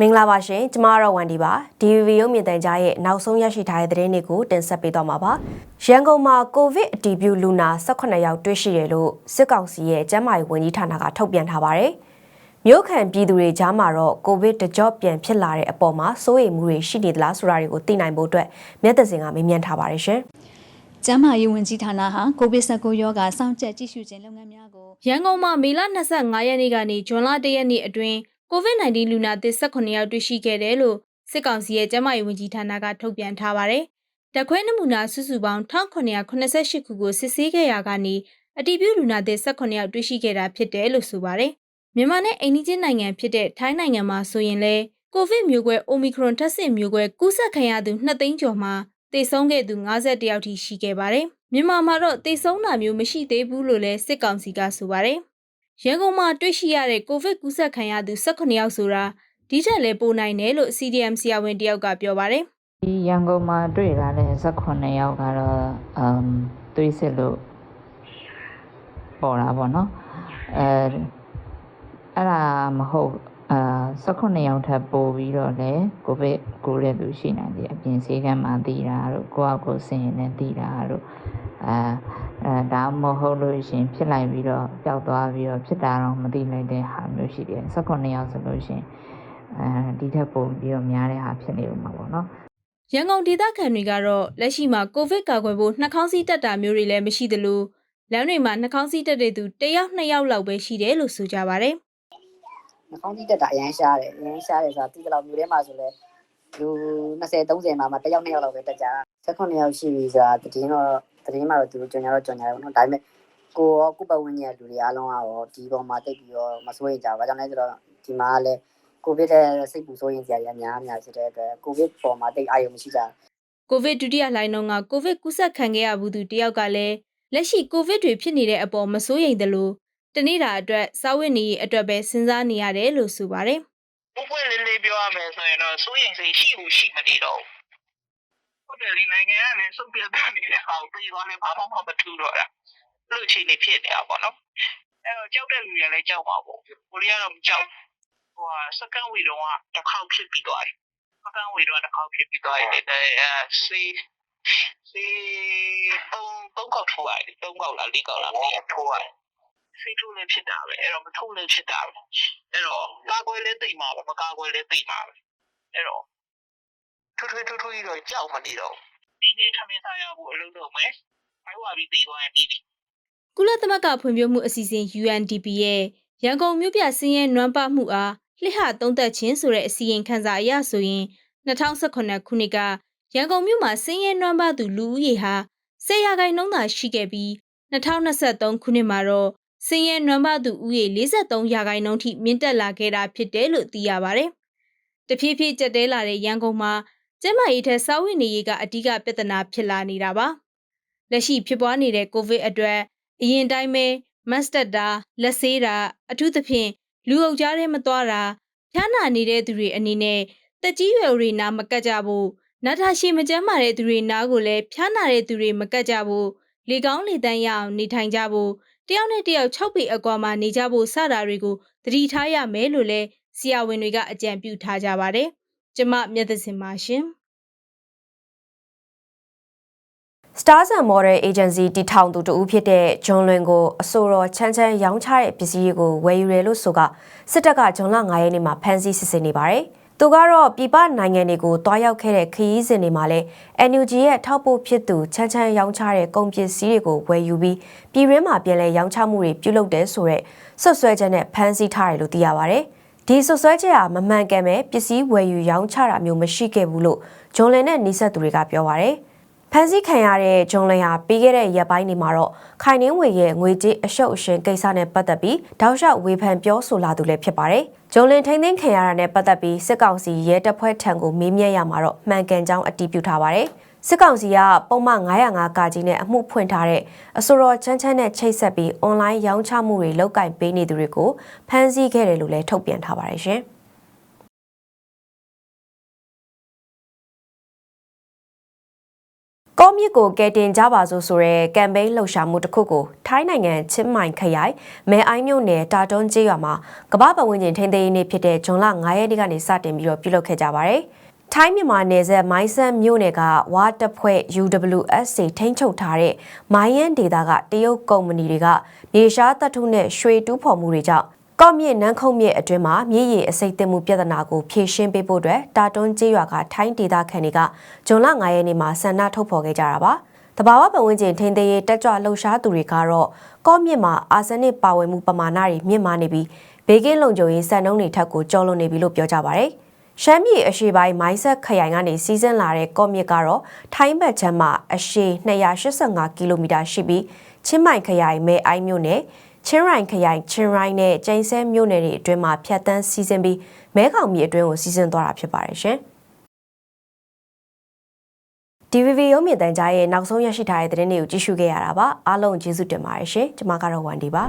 မင်္ဂလာပါရှင်ကျမကတော့ဝန်ဒီပါ DVB ရုပ်မြင်သံကြားရဲ့နောက်ဆုံးရရှိထားတဲ့သတင်းတွေကိုတင်ဆက်ပေးသွားမှာပါရန်ကုန်မှာကိုဗစ်အတည်ပြုလူနာ18ယောက်တွေ့ရှိတယ်လို့စစ်ကောင်စီရဲ့ကျန်းမာရေးဝန်ကြီးဌာနကထုတ်ပြန်ထားပါတယ်မြို့ခံပြည်သူတွေကြားမှာတော့ကိုဗစ်တကြော့ပြန်ဖြစ်လာတဲ့အပေါ်မှာစိုးရိမ်မှုတွေရှိနေသလားဆိုတာတွေကိုသိနိုင်ဖို့အတွက်မျက်သက်စင်ကမေးမြန်းထားပါတယ်ရှင်ကျန်းမာရေးဝန်ကြီးဌာနဟာကိုဗစ် -19 ရောဂါစောင့်ကြပ်ကြည့်ရှုခြင်းလုပ်ငန်းများကိုရန်ကုန်မှာမေလ25ရက်နေ့ကနေဇွန်လ1ရက်နေ့အတွင်း COVID-19 လူနာသစ်18ယောက်တွေ့ရှိခဲ့တယ်လို့စစ်ကောင်စီရဲ့ကျန်းမာရေးဝန်ကြီးဌာနကထုတ်ပြန်ထားပါတယ်။တက်ခွဲနမူနာစုစုပေါင်း1988ခုကိုစစ်ဆေးခဲ့ရာကနေအတည်ပြုလူနာသစ်18ယောက်တွေ့ရှိခဲ့တာဖြစ်တယ်လို့ဆိုပါတယ်။မြန်မာနဲ့အိန္ဒိချင်းနိုင်ငံဖြစ်တဲ့ထိုင်းနိုင်ငံမှာဆိုရင်လည်းကိုဗစ်မျိုးကွဲ Omicron ထပ်ဆင့်မျိုးကွဲကူးစက်ခံရသူ2သိန်းကျော်မှာသေဆုံးခဲ့သူ51ယောက်ထိရှိခဲ့ပါတယ်။မြန်မာမှာတော့သေဆုံးတာမျိုးမရှိသေးဘူးလို့လည်းစစ်ကောင်စီကဆိုပါတယ်။ ရန်ကုန်မှာတွေ့ရှိရတဲ့ကိုဗစ်ကူးစက်ခံရသူ18ယောက်ဆိုတာဒီထက်လည်းပိုနိုင်တယ်လို့ CDM ဆရာဝန်တယောက်ကပြောပါတယ်ဒီရန်ကုန်မှာတွေ့လာတဲ့18ယောက်ကတော့အမ်သွေးစစ်လို့ပေါ်တာပေါ့နော်အဲအဲ့ဒါမဟုတ် အာ18ယောက်ထပ်ပို့ပြီးတော့လေကိုဗစ်ကိုတဲ့သူရှိနိုင်တယ်အပြင်ဆေးကမ်းမှာတည်တာတို့ကိုယ့်အကိုစင်ရင်နဲ့တည်တာတို့အဲအဲဒါမဟုတ်လို့ရှရင်ဖြစ်လိုက်ပြီးတော့ပျောက်သွားပြီးတော့ဖြစ်တာတော့မသိလိုက်တဲ့ဟာမျိုးရှိတယ်18ယောက်ဆိုလို့ရှရင်အဲဒီထက်ပိုပြီးတော့များတဲ့ဟာဖြစ်နေဦးမှာပေါ့နော်။ရန်ကုန်ဒေသခံတွေကတော့လက်ရှိမှာကိုဗစ်ကာကွယ်ဖို့နှာခေါင်းစည်းတက်တာမျိုးတွေလည်းမရှိသလိုလမ်းတွေမှာနှာခေါင်းစည်းတက်တဲ့သူတစ်ယောက်နှစ်ယောက်လောက်ပဲရှိတယ်လို့ဆိုကြပါတယ် နှာခေါင်းကြီးတက်တာအရန်ရှားတယ်အရန်ရှားတယ်ဆိုတာတီးကလောက်မျိုးထဲမှာဆိုလဲလူ20 30မှာမှတစ်ယောက်နှစ်ယောက်လောက်ပဲတက်ကြတာ16ယောက်ရှိပြီဆိုတာတည်င်းတော့တည်င်းမှာတော့သူတို့ကြော်ညာတော့ကြော်ညာတယ်နော်ဒါပေမဲ့ကိုရောကိုပတ်ဝန်းကျင်လူတွေအားလုံးကတော့ဒီပေါ်မှာတိတ်ပြီးတော့မစိုးရိမ်ကြဘူးဘာကြောင့်လဲဆိုတော့ဒီမှာကလည်းကိုဗစ်ရဲ့စိတ်ပူစိုးရိမ်စရာကြီးအများအများဖြစ်တဲ့အတွက်ကိုဗစ်ပေါ်မှာတိတ်အာရုံမရှိကြဘူး။ကိုဗစ်ဒုတိယလှိုင်းတုန်းကကိုဗစ်ကူးစက်ခံခဲ့ရဘူးသူတစ်ယောက်ကလည်းလက်ရှိကိုဗစ်တွေဖြစ်နေတဲ့အပေါ်မစိုးရိမ်သလို တနေ့တာအတွက်စာဝတ်နေရေးအတွက်ပဲစဉ်းစားနေရတယ်လို့ဆိုပါတယ်ပွပွလေးလေးပြောရမယ်ဆိုရင်တော့စိုးရိမ်စိတ်ရှိဘူးရှိမနေတော့ဘူးဟုတ်တယ်ဒီနိုင်ငံကလည်းစုပ်ပြတ်နေတဲ့ဟာကိုပြီးသွားနေဘာမှမမထူတော့တာလူချင်းနေဖြစ်နေတာပေါ့နော်အဲတော့ကြောက်တဲ့လူတွေလည်းကြောက်ပါဘူးကိုရီးယားတော့မကြောက်ဟိုဟာစကန်ဝီတော့တစ်ခေါက်ဖြစ်ပြီးသွားတယ်စကန်ဝီတော့တစ်ခေါက်ဖြစ်ပြီးသွားတယ်အဲစီစီပုံပုံကောက်ထိုးရတယ်သုံးကောက်လားလေးကောက်လားမသိဘူးထိုးရတယ် စီထိုးလည်းဖြစ်တာပဲအဲ့တော့မထိုးလည်းဖြစ်တာပဲအဲ့တော့ကာကွယ်လဲသိမှာပဲမကာကွယ်လဲသိမှာပဲအဲ့တော့ထွထွထွထွကြီးတော့ကြောက်မနေတော့ဒီနေ့ထမင်းစားရဖို့အလုပ်လုပ်မယ်ဖိုင်ဝါပြီးတည်သွားရင်ပြီးပြီ။ကုလသမဂ္ဂဖွံ့ဖြိုးမှုအစီအစဉ် UNDP ရဲ့ရန်ကုန်မြို့ပြစင်းရဲနွမ်းပမှုအားလှစ်ဟသုံးသက်ခြင်းဆိုတဲ့အစီရင်ခံစာအရဆိုရင်2018ခုနှစ်ကရန်ကုန်မြို့မှာစင်းရဲနွမ်းပသူလူဦးရေဟာ10ရာခိုင်နှုန်းသာရှိခဲ့ပြီး2023ခုနှစ်မှာတော့ စင်းရဲနွမ်းပသူဦးရေ43ရာခိုင်နှုန်းထိမြင့်တက်လာခဲ့တာဖြစ်တယ်လို့သိရပါတယ်။တဖြည်းဖြည်းကျက်တဲလာတဲ့ရန်ကုန်မှာကျန်းမာရေးထက်စာဝတ်နေရေးကအဓိကပြဿနာဖြစ်လာနေတာပါ။လက်ရှိဖြစ်ပွားနေတဲ့ကိုဗစ်အတွက်အရင်တိုင်းပဲမတ်စတက်တာလက်ဆေးတာအထူးသဖြင့်လူအုပ်ကြားထဲမသွားတာဖျားနာနေတဲ့သူတွေအနေနဲ့တက်ကြီးရွယ်တွေနာမကတ်ကြဖို့နာတာရှည်မကျန်းမာတဲ့သူတွေနာကိုလည်းဖျားနာတဲ့သူတွေမကတ်ကြဖို့လေကောင်းလေတန်းရအောင်နေထိုင်ကြဖို့ တယောက်နဲ့တယောက်6ပေအကွာမှာနေကြဖို့စတာတွေကိုသတိထားရမယ်လို့လည်းဆရာဝန်တွေကအကြံပြုထားကြပါတယ်။ကျမမျက်သစင်ပါရှင်။ Stars and Model Agency တည်ထောင်သူတဦးဖြစ်တဲ့ဂျွန်လွင်ကိုအဆိုတော်ချမ်းချမ်းရောင်းချတဲ့ပစ္စည်းတွေကိုဝယ်ယူရလို့ဆိုကစစ်တပ်ကဂျွန်လ9ရက်နေ့မှာဖမ်းဆီးစစ်ဆေးနေပါတယ်။ သူကတော့ပြည်ပနိုင်ငံတွေကိုတွားရောက်ခဲ့တဲ့ခရီးစဉ်တွေမှာလည်း NUG ရဲ့ထောက်ပို့ဖြစ်သူချမ်းချမ်းရောင်းချတဲ့ကုန်ပစ္စည်းတွေကိုဝယ်ယူပြီးပြည်ရင်းမှာပြန်လည်ရောင်းချမှုတွေပြုလုပ်တယ်ဆိုတဲ့ဆွတ်ဆွဲချက်နဲ့ဖမ်းဆီးထားတယ်လို့သိရပါတယ်။ဒီဆွတ်ဆွဲချက်ဟာမမှန်ကန်ပဲပစ္စည်းဝယ်ယူရောင်းချတာမျိုးမရှိခဲ့ဘူးလို့ဂျွန်လင်နဲ့နှိဆက်သူတွေကပြောပါတယ်။ ဖန်ဆီးခံရတဲ့ဂျွန်လင်ဟာပြီးခဲ့တဲ့ရက်ပိုင်းတွေမှာတော့ခိုင်နှင်းဝေရဲ့ငွေကြေးအရှုပ်အရှင်ကိစ္စနဲ့ပတ်သက်ပြီးတောက်လျှောက်ဝေဖန်ပြောဆိုလာသူလည်းဖြစ်ပါတယ်။ဂျွန်လင်ထိန်းသိမ်းခံရတာနဲ့ပတ်သက်ပြီးစစ်ကောင်စီရဲတပ်ဖွဲ့ထံကိုမေးမြန်းရမှာတော့မှန်ကန်ကြောင်းအတည်ပြုထားပါတယ်။စစ်ကောင်စီကပုံမှန်905ကကြီးနဲ့အမှုဖွင့်ထားတဲ့အဆိုတော်ချမ်းချမ်းနဲ့ချိတ်ဆက်ပြီးအွန်လိုင်းရောင်းချမှုတွေလုပ်ကင်ပေးနေသူတွေကိုဖမ်းဆီးခဲ့တယ်လို့လည်းထုတ်ပြန်ထားပါတယ်ရှင်။ ကောမြစ်ကိုကယ်တင်ကြပါစို့ဆိုရဲကမ်ပိန်းလှုပ်ရှားမှုတစ်ခုကိုထိုင်းနိုင်ငံချင်းမိုင်ခရိုင်မဲအိုင်းမြို့နယ်တာတွန်းကျေးရွာမှာကမ္ဘာပတ်ဝန်းကျင်ထိန်းသိမ်းရေးနေ့ဖြစ်တဲ့ဇွန်လ9ရက်နေ့ကနေစတင်ပြီးတော့ပြုလုပ်ခဲ့ကြပါတယ်။ထိုင်းမြန်မာနယ်စပ်မိုင်းဆန်မြို့နယ်ကဝါတပ်ဖွဲ့ UWSC ထိန်းချုပ်ထားတဲ့မိုင်းယန်ဒေတာကတရုတ်ကုမ္ပဏီတွေကမြေရှားတပ်ထုနဲ့ရွှေတူးဖော်မှုတွေကြောင့် ကော့မြစ်နန်းခုံမြစ်အတွင်းမှာမြေရည်အစိမ့်တင်မှုပြဿနာကိုဖြေရှင်းပေးဖို့အတွက်တာတွန်းကျေးရွာကထိုင်းဒေသခံတွေကဇွန်လ9ရက်နေ့မှာဆန္ဒထုတ်ဖော်ခဲ့ကြတာပါ။တဘာဝပတ်ဝန်းကျင်ထိန်းသိမ်းရေးတက်ကြွလှုပ်ရှားသူတွေကတော့ကော့မြစ်မှာအာဆနစ်ပါဝင်မှုပမာဏတွေမြင့်မားနေပြီးဘေးကင်းလုံခြုံရေးစံနှုန်းတွေထက်ကိုကျော်လွန်နေပြီလို့ပြောကြပါဗျ။ရှမ်းပြည်အရှေ့ပိုင်းမိုင်းဆက်ခရိုင်ကနေစီးဆင်းလာတဲ့ကော့မြစ်ကတော့ထိုင်းဘက်ချမ်းမှာအရှေ့285ကီလိုမီတာရှိပြီးချင်းမိုင်ခရိုင်မဲအိုင်းမြို့နယ် ချင်းရိုင်ခရိုင်ချင်းရိုင်နဲ့ကျိန်းဆဲမြို့နယ်တွေအတွင်းမှာဖြတ်တန်းစီးဆင်းပြီးမဲခေါင်မြေအတွင်းကိုစီးဆင်းသွားတာဖြစ်ပါတယ်ရှင်။ DVV ရုံးမြင့်တန်ကြားရဲ့နောက်ဆုံးရရှိထားတဲ့သတင်းတွေကိုကြည့်ရှုခဲ့ရတာပါအားလုံးကျေးဇူးတင်ပါတယ်ရှင်ကျွန်မကတော့ဝန်ဒီပါ